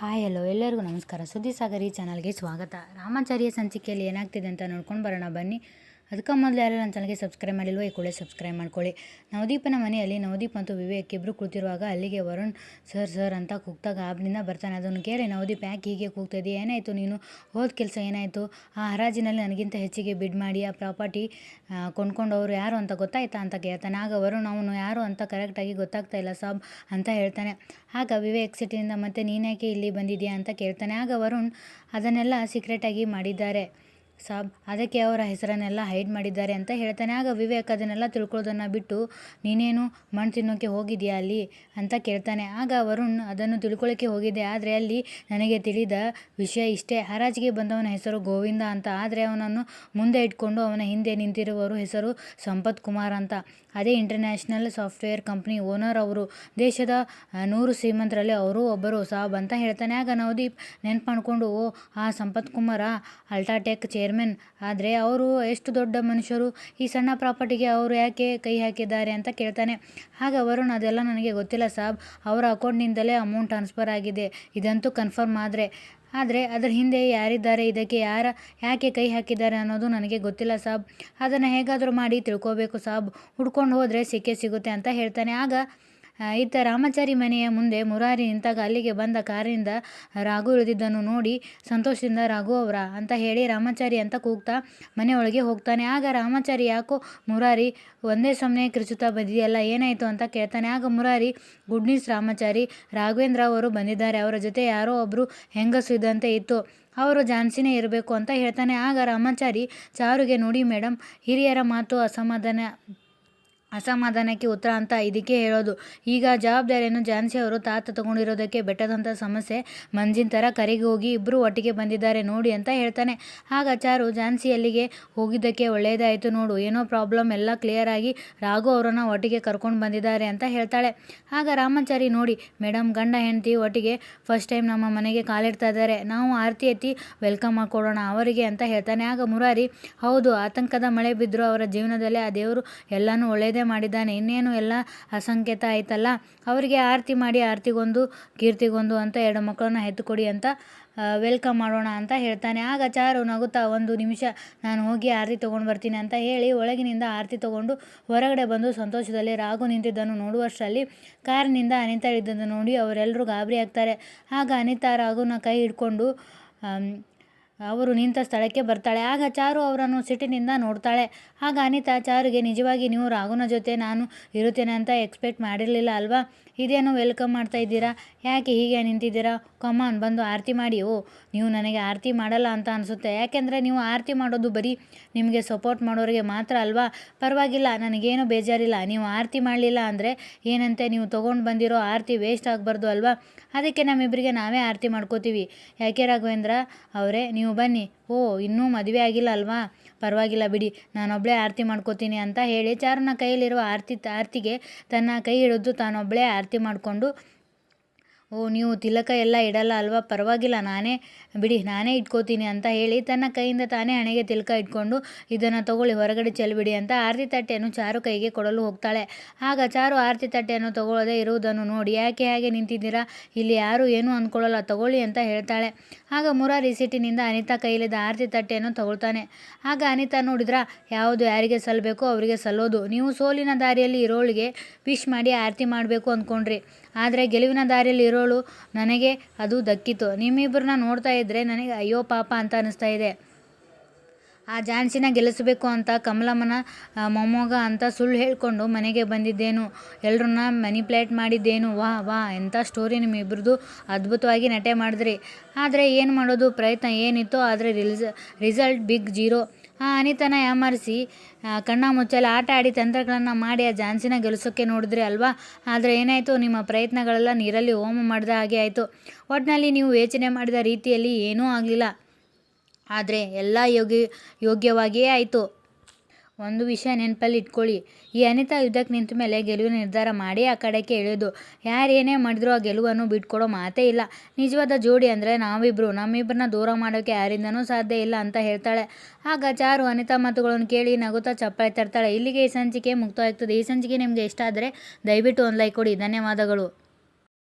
Hi, hello, ಎಲ್ಲರಿಗೂ ನಮಸ್ಕಾರ. ಸುದ್ದಿ ಸಾಗರ್ ಈ ಚಾನಲ್ಗೆ ಸ್ವಾಗತ. ರಾಮಾಚಾರ್ಯ ಸಂಚಿಕೆಯಲ್ಲಿ ಏನಾಗ್ತಿದೆ ಅಂತ ನೋಡ್ಕೊಂಡು ಬರೋಣ. ಬನ್ನಿ. ಅದಕ್ಕೆ ಮೊದಲು ಯಾರು ನನ್ನ ಚಾನಲ್ಗೆ ಸಬ್ಸ್ಕ್ರೈಬ್ ಮಾಡಿಲ್ವೋ ಈ ಕೂಡಲೇ ಸಬ್ಸ್ಕ್ರೈಬ್ ಮಾಡ್ಕೊಳ್ಳಿ. ನವದೀಪನ ಮನೆಯಲ್ಲಿ ನವದೀಪ್ ಮತ್ತು ವಿವೇಕ್ ಇಬ್ಬರು ಕೂತಿರುವಾಗ ಅಲ್ಲಿಗೆ ವರುಣ್, ಸರ್ ಸರ್ ಅಂತ ಕೂಗ್ತಾಗ ಆಬ್ನಿಂದ ಬರ್ತಾನೆ. ಅದನ್ನು ಕೇಳಿ ನವದೀಪ್, ಯಾಕೆ ಹೀಗೆ ಕೂಗ್ತಾಯಿದ್ದೆ ಏನಾಯಿತು? ನೀನು ಹೋದ ಕೆಲಸ ಏನಾಯಿತು? ಆ ಹರಾಜಿನಲ್ಲಿ ನನಗಿಂತ ಹೆಚ್ಚಿಗೆ ಬಿಡ್ ಮಾಡಿ, ಆ ಪ್ರಾಪರ್ಟಿ ಕೊಂಡ್ಕೊಂಡವರು ಯಾರು ಅಂತ ಗೊತ್ತಾಯ್ತಾ? ಅಂತ ಕೇಳ್ತಾನೆ. ಆಗ ವರುಣ್, ಅವನು ಯಾರು ಅಂತ ಕರೆಕ್ಟಾಗಿ ಗೊತ್ತಾಗ್ತಾ ಇಲ್ಲ ಸಾಬ್ ಅಂತ ಹೇಳ್ತಾನೆ. ಆಗ ವಿವೇಕ್ ಸಿಟಿಯಿಂದ ಮತ್ತೆ ನೀನ್ಯಾಕೆ ಇಲ್ಲಿ ಬಂದಿದೆಯಾ? ಅಂತ ಕೇಳ್ತಾನೆ. ಆಗ ವರುಣ್ ಅದನ್ನೆಲ್ಲ ಸೀಕ್ರೆಟಾಗಿ ಮಾಡಿದ್ದಾರೆ. ಸಾಬ್, ಅದಕ್ಕೆ ಅವರ ಹೆಸರನ್ನೆಲ್ಲ ಹೈಡ್ ಮಾಡಿದ್ದಾರೆ ಅಂತ ಹೇಳ್ತಾನೆ. ಆಗ ವಿವೇಕ್ ಅದನ್ನೆಲ್ಲ ತಿಳ್ಕೊಳ್ಳೋದನ್ನು ಬಿಟ್ಟು, ನೀನೇನು ಮಣ್ಣು ತಿನ್ನೋಕ್ಕೆ ಹೋಗಿದೆಯಾ ಅಲ್ಲಿ ಅಂತ ಕೇಳ್ತಾನೆ. ಆಗ ವರುಣ್ ಅದನ್ನು ತಿಳ್ಕೊಳ್ಳೋಕ್ಕೆ ಹೋಗಿದ್ದೆ, ಆದರೆ ಅಲ್ಲಿ ನನಗೆ ತಿಳಿದ ವಿಷಯ ಇಷ್ಟೇ. ಹರಾಜಿಗೆ ಬಂದವನ ಹೆಸರು ಗೋವಿಂದ ಅಂತ, ಆದರೆ ಅವನನ್ನು ಮುಂದೆ ಇಟ್ಕೊಂಡು ಅವನ ಹಿಂದೆ ನಿಂತಿರುವವರು ಹೆಸರು ಸಂಪತ್ ಕುಮಾರ್ ಅಂತ. ಅದೇ ಇಂಟರ್ನ್ಯಾಷನಲ್ ಸಾಫ್ಟ್ವೇರ್ ಕಂಪ್ನಿ ಓನರ್ ಅವರು ದೇಶದ ನೂರು ಶ್ರೀಮಂತರಲ್ಲಿ ಅವರು ಒಬ್ಬರು ಸಾಬ್ ಅಂತ ಹೇಳ್ತಾನೆ. ಆಗ ನವದೀಪ್ ನೆನ್ಪು ಮಾಡಿಕೊಂಡು ಓ, ಆ ಸಂಪತ್ ಕುಮಾರ ಅಲ್ಟಾಟೆಕ್ ಚೇರ್ಮನ್ ಆದರೆ ಅವರು ಎಷ್ಟು ದೊಡ್ಡ ಮನುಷ್ಯರು, ಈ ಸಣ್ಣ ಪ್ರಾಪರ್ಟಿಗೆ ಅವರು ಯಾಕೆ ಕೈ ಹಾಕಿದ್ದಾರೆ ಅಂತ ಕೇಳ್ತಾನೆ. ಆಗ ವರುಣ್, ಅದೆಲ್ಲ ನನಗೆ ಗೊತ್ತಿಲ್ಲ ಸಾಬ್, ಅವರ ಅಕೌಂಟ್ನಿಂದಲೇ ಅಮೌಂಟ್ ಟ್ರಾನ್ಸ್ಫರ್ ಆಗಿದೆ. ಇದಂತೂ ಕನ್ಫರ್ಮ್ ಆದರೆ ಆದರೆ ಅದರ ಹಿಂದೆ ಯಾರಿದ್ದಾರೆ, ಇದಕ್ಕೆ ಯಾರ, ಯಾಕೆ ಕೈ ಹಾಕಿದ್ದಾರೆ ಅನ್ನೋದು ನನಗೆ ಗೊತ್ತಿಲ್ಲ ಸಾಬ್. ಅದನ್ನು ಹೇಗಾದರೂ ಮಾಡಿ ತಿಳ್ಕೋಬೇಕು ಸಾಬ್. ಹುಡ್ಕೊಂಡು ಹೋದರೆ ಸಿಕ್ಕೇ ಸಿಗುತ್ತೆ ಅಂತ ಹೇಳ್ತಾನೆ. ಆಗ ಇತ್ತ ರಾಮಾಚಾರಿ ಮನೆಯ ಮುಂದೆ ಮುರಾರಿ ನಿಂತಾಗ ಅಲ್ಲಿಗೆ ಬಂದ ಕಾರಿನಿಂದ ರಾಘು ಇಳಿದಿದ್ದನ್ನು ನೋಡಿ ಸಂತೋಷದಿಂದ ರಾಘು ಅವರ ಅಂತ ಹೇಳಿ ರಾಮಾಚಾರಿ ಅಂತ ಕೂಗ್ತಾ ಮನೆಯೊಳಗೆ ಹೋಗ್ತಾನೆ. ಆಗ ರಾಮಾಚಾರಿ, ಯಾಕೋ ಮುರಾರಿ, ಒಂದೇ ಸಮನೆ ಕಿರುಚುತ್ತಾ ಬಂದಿದೆಯಲ್ಲ, ಏನಾಯಿತು? ಅಂತ ಕೇಳ್ತಾನೆ. ಆಗ ಮುರಾರಿ, ಗುಡ್ ನ್ಯೂಸ್ ರಾಮಾಚಾರಿ, ರಾಘವೇಂದ್ರ ಅವರು ಬಂದಿದ್ದಾರೆ. ಅವರ ಜೊತೆ ಯಾರೋ ಒಬ್ಬರು ಹೆಂಗಸು ಇದ್ದಂತೆ ಇತ್ತು. ಅವರು ಜಾನ್ಸಿನೇ ಇರಬೇಕು ಅಂತ ಹೇಳ್ತಾನೆ. ಆಗ ರಾಮಾಚಾರಿ, ಚಾರುಗೆ ನೋಡಿ ಮೇಡಮ್ ಹಿರಿಯರ ಮಾತು ಅಸಮಾಧಾನ ಅಸಮಾಧಾನಕ್ಕೆ ಉತ್ತರ ಅಂತ ಇದಕ್ಕೆ ಹೇಳೋದು. ಈಗ ಜವಾಬ್ದಾರಿಯನ್ನು ಝಾನ್ಸಿ ಅವರು ತಾತ ತಗೊಂಡಿರೋದಕ್ಕೆ ಬೆಟ್ಟದಂಥ ಸಮಸ್ಯೆ. ಮಂಜಿನ ಥರ ಕರೆಗೆ ಹೋಗಿ ಇಬ್ಬರು ಒಟ್ಟಿಗೆ ಬಂದಿದ್ದಾರೆ ನೋಡಿ ಅಂತ ಹೇಳ್ತಾನೆ. ಆಗ ಚಾರು ಝಾನ್ಸಿಯಲ್ಲಿಗೆ ಹೋಗಿದ್ದಕ್ಕೆ ಒಳ್ಳೆಯದಾಯಿತು ನೋಡು. ಏನೋ ಪ್ರಾಬ್ಲಮ್ ಎಲ್ಲ ಕ್ಲಿಯರ್ ಆಗಿ ರಾಘು ಅವರನ್ನು ಒಟ್ಟಿಗೆ ಕರ್ಕೊಂಡು ಬಂದಿದ್ದಾರೆ ಅಂತ ಹೇಳ್ತಾಳೆ. ಆಗ ರಾಮಾಚಾರಿ ನೋಡಿ ಮೇಡಮ್ ಗಂಡ, ಹೆಂಡತಿ ಒಟ್ಟಿಗೆ ಫಸ್ಟ್ ಟೈಮ್ ನಮ್ಮ ಮನೆಗೆ ಕಾಲಿಡ್ತಾ ಇದ್ದಾರೆ. ನಾವು ಆರತಿ ಎತ್ತಿ ವೆಲ್ಕಮ್ ಮಾಡ್ಕೊಡೋಣ ಅವರಿಗೆ ಅಂತ ಹೇಳ್ತಾನೆ. ಆಗ ಮುರಾರಿ, ಹೌದು, ಆತಂಕದ ಮಳೆ ಬಿದ್ದರೂ ಅವರ ಜೀವನದಲ್ಲಿ ಆ ದೇವರು ಎಲ್ಲನೂ ಒಳ್ಳೆಯದೇ ಮಾಡಿದ್ದಾನೆ. ಇನ್ನೇನು ಎಲ್ಲ ಅಸಂಕೇತ ಆಯ್ತಲ್ಲ? ಅವರಿಗೆ ಆರತಿ ಮಾಡಿ, ಆರತಿಗೊಂದು, ಕೀರ್ತಿಗೊಂದು ಅಂತ ಎರಡು ಮಕ್ಕಳನ್ನ ಹೆತ್ತುಕೊಡಿ ಅಂತ ವೆಲ್ಕಮ್ ಮಾಡೋಣ ಅಂತ ಹೇಳ್ತಾನೆ. ಆಗ ಚಾರು ನಗುತ್ತಾ ಒಂದು ನಿಮಿಷ, ನಾನು ಹೋಗಿ ಆರತಿ ತೊಗೊಂಡು ಬರ್ತೀನಿ ಅಂತ ಹೇಳಿ ಒಳಗಿನಿಂದ ಆರತಿ ತೊಗೊಂಡು ಹೊರಗಡೆ ಬಂದು ಸಂತೋಷದಲ್ಲಿ ರಾಗು ನಿಂತಿದ್ದನ್ನು ನೋಡುವಷ್ಟರಲ್ಲಿ ಕಾರಿನಿಂದ ಅನಿತಾ ಇದ್ದನ್ನು ನೋಡಿ ಅವರೆಲ್ಲರೂ ಗಾಬರಿ ಆಗ್ತಾರೆ. ಆಗ ಅನಿತಾ ರಾಗುನ ಕೈ ಹಿಡ್ಕೊಂಡು ಅವರು ನಿಂತ ಸ್ಥಳಕ್ಕೆ ಬರ್ತಾಳೆ. ಆಗ ಚಾರು ಅವರನ್ನು ಸಿಟ್ಟಿನಿಂದ ನೋಡ್ತಾಳೆ. ಆಗ ಅನಿತಾ, ಚಾರುಗೆ ನಿಜವಾಗಿ ನೀವು ರಾಘುನ ಜೊತೆ ನಾನು ಇರುತ್ತೇನೆ ಅಂತ ಎಕ್ಸ್ಪೆಕ್ಟ್ ಮಾಡಿರಲಿಲ್ಲ ಅಲ್ವಾ? ಇದೇನು ವೆಲ್ಕಮ್ ಮಾಡ್ತಾ ಇದ್ದೀರಾ? ಯಾಕೆ ಹೀಗೆ ನಿಂತಿದ್ದೀರಾ? ಕಮಾನ್ ಬಂದು ಆರತಿ ಮಾಡಿ. ಓ, ನೀವು ನನಗೆ ಆರತಿ ಮಾಡಲ್ಲ ಅಂತ ಅನಿಸುತ್ತೆ. ಯಾಕೆಂದರೆ ನೀವು ಆರತಿ ಮಾಡೋದು ಬರೀ ನಿಮಗೆ ಸಪೋರ್ಟ್ ಮಾಡೋರಿಗೆ ಮಾತ್ರ ಅಲ್ವಾ? ಪರವಾಗಿಲ್ಲ, ನನಗೇನು ಬೇಜಾರಿಲ್ಲ. ನೀವು ಆರತಿ ಮಾಡಲಿಲ್ಲ ಅಂದರೆ ಏನಂತೆ? ನೀವು ತೊಗೊಂಡು ಬಂದಿರೋ ಆರತಿ ವೇಸ್ಟ್ ಆಗಬಾರ್ದು ಅಲ್ವಾ? ಅದಕ್ಕೆ ನಮ್ಮಿಬ್ಬರಿಗೆ ನಾವೇ ಆರತಿ ಮಾಡ್ಕೋತೀವಿ. ಯಾಕೆ ರಾಘವೇಂದ್ರ ಅವರೇ, ನೀವು ಬನ್ನಿ. ಓ, ಇನ್ನೂ ಮದುವೆ ಆಗಿಲ್ಲ ಅಲ್ವಾ? ಪರವಾಗಿಲ್ಲ ಬಿಡಿ. ನಾನೊಬ್ಬಳೇ ಆರತಿ ಮಾಡ್ಕೋತೀನಿ ಅಂತ ಹೇಳಿ ಚಾರುನ ಕೈಯಲ್ಲಿರುವ ಆರತಿ, ಆರತಿಗೆ ತನ್ನ ಕೈ ಹಿಡಿದು ತಾನೊಬ್ಬಳೇ ಆರತಿ ಮಾಡಿಕೊಂಡು ಓ, ನೀವು ತಿಲಕ ಎಲ್ಲ ಇಡಲ್ಲ ಅಲ್ವಾ? ಪರವಾಗಿಲ್ಲ, ನಾನೇ, ಬಿಡಿ, ನಾನೇ ಇಟ್ಕೋತೀನಿ ಅಂತ ಹೇಳಿ ತನ್ನ ಕೈಯಿಂದ ತಾನೇ ಹಣೆಗೆ ತಿಲಕ ಇಟ್ಕೊಂಡು ಇದನ್ನು ತಗೊಳ್ಳಿ, ಹೊರಗಡೆ ಚೆಲ್ಬಿಡಿ ಅಂತ ಆರತಿ ತಟ್ಟೆಯನ್ನು ಚಾರು ಕೈಗೆ ಕೊಡಲು ಹೋಗ್ತಾಳೆ. ಆಗ ಚಾರು ಆರತಿ ತಟ್ಟೆಯನ್ನು ತಗೊಳ್ಳದೆ ಇರುವುದನ್ನು ನೋಡಿ, ಯಾಕೆ ಹಾಗೆ ನಿಂತಿದ್ದೀರಾ? ಇಲ್ಲಿ ಯಾರು ಏನೂ ಅಂದ್ಕೊಳ್ಳಲ್ಲ ತಗೊಳ್ಳಿ ಅಂತ ಹೇಳ್ತಾಳೆ. ಆಗ ಮುರಾರಿ ಸಿಟ್ಟಿನಿಂದ ಅನಿತಾ ಕೈಲಿದ್ದ ಆರತಿ ತಟ್ಟೆಯನ್ನು ತಗೊಳ್ತಾನೆ. ಆಗ ಅನಿತಾ ನೋಡಿದ್ರ, ಯಾವುದು ಯಾರಿಗೆ ಸಲ್ಲಬೇಕು ಅವರಿಗೆ ಸಲ್ಲೋದು. ನೀವು ಸೋಲಿನ ದಾರಿಯಲ್ಲಿ ಇರೋಳಿಗೆ ವಿಶ್ ಮಾಡಿ ಆರತಿ ಮಾಡಬೇಕು ಅಂದ್ಕೊಂಡ್ರಿ ಆದರೆ ಗೆಲುವಿನ ದಾರಿಯಲ್ಲಿ ಇರೋಳು ನನಗೆ ಅದು ದಕ್ಕಿತು. ನಿಮ್ಮಿಬ್ಬರನ್ನ ನೋಡ್ತಾ ಇದ್ದರೆ ನನಗೆ ಅಯ್ಯೋ ಪಾಪ ಅಂತ ಅನಿಸ್ತಾ ಇದೆ. ಆ ಝಾನ್ಸಿನ ಗೆಲ್ಲಿಸಬೇಕು ಅಂತ ಕಮಲಮ್ಮನ ಮೊಮ್ಮಗ ಅಂತ ಸುಳ್ಳು ಹೇಳಿಕೊಂಡು ಮನೆಗೆ ಬಂದಿದ್ದೇನು? ಎಲ್ಲರನ್ನ ಪ್ಲೇಟ್ ಮಾಡಿದ್ದೇನು? ವಾ ವಾ ಎಂಥ ಸ್ಟೋರಿ ನಿಮ್ಮಿಬ್ರದ್ದು ಅದ್ಭುತವಾಗಿ ನಟೆ ಮಾಡಿದ್ರಿ. ಆದರೆ ಏನು ಮಾಡೋದು? ಪ್ರಯತ್ನ ಏನಿತ್ತು ಆದರೆ ರಿಲ್ಸ್ ರಿಸಲ್ಟ್ ಬಿಗ್ ಜೀರೋ ಆ ಅನಿತನ ಯಾಮರಿಸಿ. ಕಣ್ಣ ಮುಚ್ಚಲು ಆಟ ಆಡಿ ತಂತ್ರಗಳನ್ನು ಮಾಡಿ ಆ ಝಾನ್ಸಿನ ಗೆಲ್ಲಿಸೋಕ್ಕೆ ನೋಡಿದ್ರಿ ಅಲ್ವಾ? ಆದರೆ ಏನಾಯಿತು? ನಿಮ್ಮ ಪ್ರಯತ್ನಗಳೆಲ್ಲ ನೀರಲ್ಲಿ ಹೋಮ ಮಾಡಿದ ಹಾಗೆ ಆಯಿತು. ಒಟ್ಟಿನಲ್ಲಿ ನೀವು ಯೋಚನೆ ಮಾಡಿದ ರೀತಿಯಲ್ಲಿ ಏನೂ ಆಗಲಿಲ್ಲ. ಆದರೆ ಎಲ್ಲ ಯೋಗ್ಯ ಯೋಗ್ಯವಾಗಿಯೇ ಆಯಿತು. ಒಂದು ವಿಷಯ ನೆನಪಲ್ಲಿ ಇಟ್ಕೊಳ್ಳಿ. ಈ ಅನಿತಾ ಯುದ್ಧಕ್ಕೆ ನಿಂತ ಮೇಲೆ ಗೆಲುವಿನ ನಿರ್ಧಾರ ಮಾಡಿ ಆ ಕಡೆಗೆ ಯಾರು ಯಾರೇನೇ ಮಾಡಿದ್ರು ಆ ಗೆಲುವನ್ನು ಬಿಟ್ಕೊಡೋ ಮಾತೇ ಇಲ್ಲ. ನಿಜವಾದ ಜೋಡಿ ಅಂದರೆ ನಾವಿಬ್ಬರು ನಮ್ಮಿಬ್ಬರನ್ನ ದೂರ ಮಾಡೋಕ್ಕೆ ಯಾರಿಂದನೂ ಸಾಧ್ಯ ಇಲ್ಲ ಅಂತ ಹೇಳ್ತಾಳೆ. ಆಗ ಚಾರು ಅನಿತಾ ಮಾತುಗಳನ್ನು ಕೇಳಿ ನಗುತ್ತಾ ಚಪ್ಪಾಳೆ ತರ್ತಾಳೆ. ಇಲ್ಲಿಗೆ ಈ ಸಂಚಿಕೆ ಮುಕ್ತವಾಗ್ತದೆ. ಈ ಸಂಚಿಕೆ ನಿಮಗೆ ಇಷ್ಟ ಆದರೆ ದಯವಿಟ್ಟು ಒಂದು ಲೈಕ್ ಕೊಡಿ. ಧನ್ಯವಾದಗಳು.